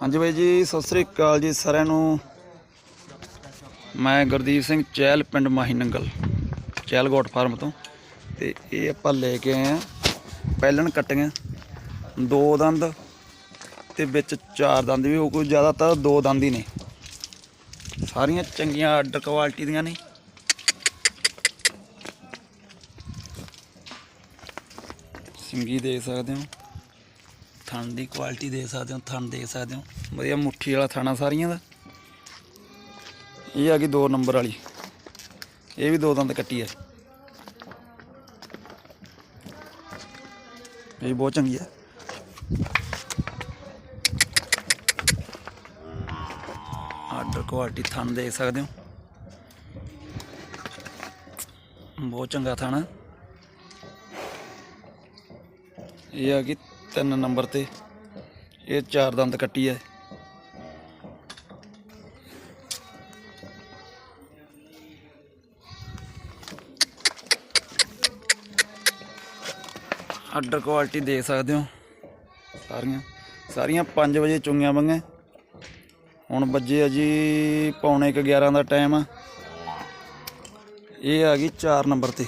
ਹਾਂਜੀ ਬਾਈ ਜੀ, ਸਤਿ ਸ੍ਰੀ ਅਕਾਲ ਜੀ ਸਾਰਿਆਂ ਨੂੰ। ਮੈਂ ਗੁਰਦੀਪ ਸਿੰਘ ਚਹਿਲ ਪਿੰਡ ਮਾਹੀ ਨੰਗਲ, ਚਹਿਲ ਗੋਟ ਫਾਰਮ ਤੋਂ। ਤੇ ਇਹ ਆਪਾਂ ਲੈ ਕੇ ਆਏ ਆ, ਪਹਿਲਣ ਕੱਟੀਆਂ, ਦੋ ਦੰਦ ਤੇ ਵਿੱਚ ਚਾਰ ਦੰਦ ਵੀ, ਉਹ ਕੋਈ ਜ਼ਿਆਦਾਤਰ ਦੋ ਦੰਦ ਹੀ ਨੇ। ਸਾਰੀਆਂ ਚੰਗੀਆਂ ਆਰਡਰ ਕੁਆਲਿਟੀ ਦੀਆਂ ਨੇ। ਸਿੰਗੀ ਦੇਖ ਸਕਦੇ ਹੋ। ਥਣ ਦੀ ਕੁਆਲਿਟੀ ਦੇਖ ਸਕਦੇ ਹੋ, ਥਣ ਦੇਖ ਸਕਦੇ ਹੋ। ਵਧੀਆ ਮੁੱਠੀ ਵਾਲਾ ਥਾਣਾ ਸਾਰੀਆਂ ਦਾ। ਇਹ ਆ ਗਈ 2 ਨੰਬਰ ਵਾਲੀ। ਇਹ ਵੀ ਦੋ ਦੰਦ ਕੱਟੀ ਹੈ ਇਹ ਵੀ ਬਹੁਤ ਚੰਗੀ ਹੈ ਆਰਡਰ ਕੁਆਲਿਟੀ ਥਣ ਦੇਖ ਸਕਦੇ ਹੋ। ਬਹੁਤ ਚੰਗਾ ਥਾਣਾ। ਇਹ ਆ ਕਿ 3 ਨੰਬਰ ਤੇ। ਇਹ ਚਾਰ ਦੰਦ ਕੱਟੀ ਹੈ ਆਰਡਰ ਕੁਆਲਿਟੀ ਦੇਖ ਸਕਦੇ ਹੋ। ਸਾਰੀਆਂ ਸਾਰੀਆਂ 5 ਵਜੇ ਚੁੰਗੀਆਂ ਬੰਗੇ ਹੁਣ ਵੱਜੇ ਆ ਜੀ ਪੌਣੇ ਕੁ 11 ਦਾ ਟਾਈਮ ਆ। ਇਹ ਆ ਗਈ 4 ਨੰਬਰ ਤੇ।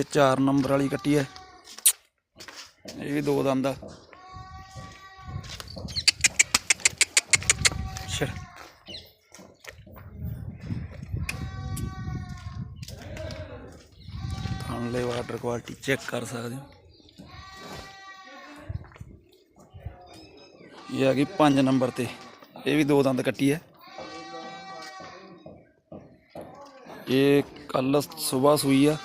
ਇਹ 4 ਨੰਬਰ ਵਾਲੀ ਕੱਟੀ ਹੈ ਇਹ ਵੀ ਦੋ ਦੰਦ ਆ। ਛੜ। ਥਣ ਵਾਟਰ ਕੁਆਲਿਟੀ ਚੈੱਕ ਕਰ ਸਕਦੇ ਹੋ। ਇਹ ਆ ਗਈ 5 ਨੰਬਰ ਤੇ। ਇਹ ਵੀ ਦੋ ਦੰਦ ਕੱਟੀ ਹੈ ਇਹ ਕੱਲ ਸਵੇਰ ਸੂਈ ਆ।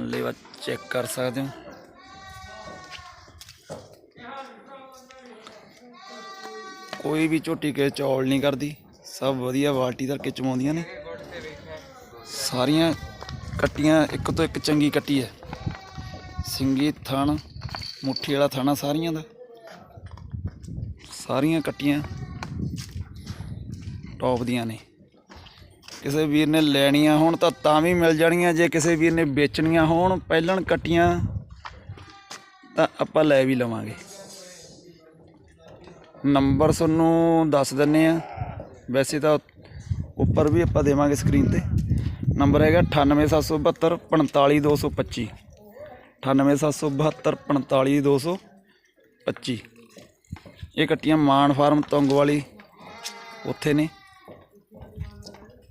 ਲੇਵਾ ਚੈੱਕ ਕਰ ਸਕਦੇ ਹੋ। ਕੋਈ ਵੀ ਝੋਟੀ ਕੇ ਚੌਲ ਨਹੀਂ ਕਰਦੀ। ਸਭ ਵਧੀਆ ਬਾਲਟੀ ਧਰ ਕੇ ਚਮਾਉਂਦੀਆਂ ਨੇ। ਸਾਰੀਆਂ ਕੱਟੀਆਂ ਇੱਕ ਤੋਂ ਇੱਕ ਚੰਗੀ ਕੱਟੀ ਹੈ। ਸਿੰਗੀ ਥਣ, ਮੁੱਠੀ ਵਾਲਾ ਥਾਣਾ ਸਾਰੀਆਂ ਦਾ। ਸਾਰੀਆਂ ਕੱਟੀਆਂ। ਟੌਪ ਦੀਆਂ ਨੇ। ਕਿਸੇ ਵੀਰ ਨੇ ਲੈਣੀਆਂ ਹੋਣ ਤਾਂ ਤਾਂ ਵੀ ਮਿਲ ਜਾਣਗੀਆਂ ਜੇ ਕਿਸੇ ਵੀਰ ਨੇ ਵੇਚਣੀਆਂ ਹੋਣ, ਪਹਿਲਣ ਕੱਟੀਆਂ, ਤਾਂ ਆਪਾਂ ਲੈ ਵੀ ਲਵਾਂਗੇ। ਨੰਬਰ ਤੁਹਾਨੂੰ ਦੱਸ ਦਿੰਨੇ ਆ। ਵੈਸੇ ਤਾਂ ਉੱਪਰ ਵੀ ਆਪਾਂ ਦੇਵਾਂਗੇ ਸਕਰੀਨ ਤੇ। ਨੰਬਰ ਹੈਗਾ 98772 45225 98772 45225 ਇਹ ਕੱਟੀਆਂ ਮਾਨ ਫਾਰਮ ਤੁੰਗ ਵਾਲੀ ਉੱਥੇ ਨੇ।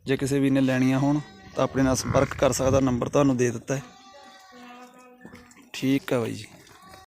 ਜੇ ਕਿਸੇ ਵੀ ਨੇ ਲੈਣੀਆਂ ਹੋਣ, ਤਾਂ ਆਪਣੇ ਨਾਲ ਸੰਪਰਕ ਕਰ ਸਕਦਾ, ਨੰਬਰ ਤੁਹਾਨੂੰ ਦੇ ਦਿੱਤਾ ਹੈ। ਠੀਕ ਆ ਬਾਈ ਜੀ।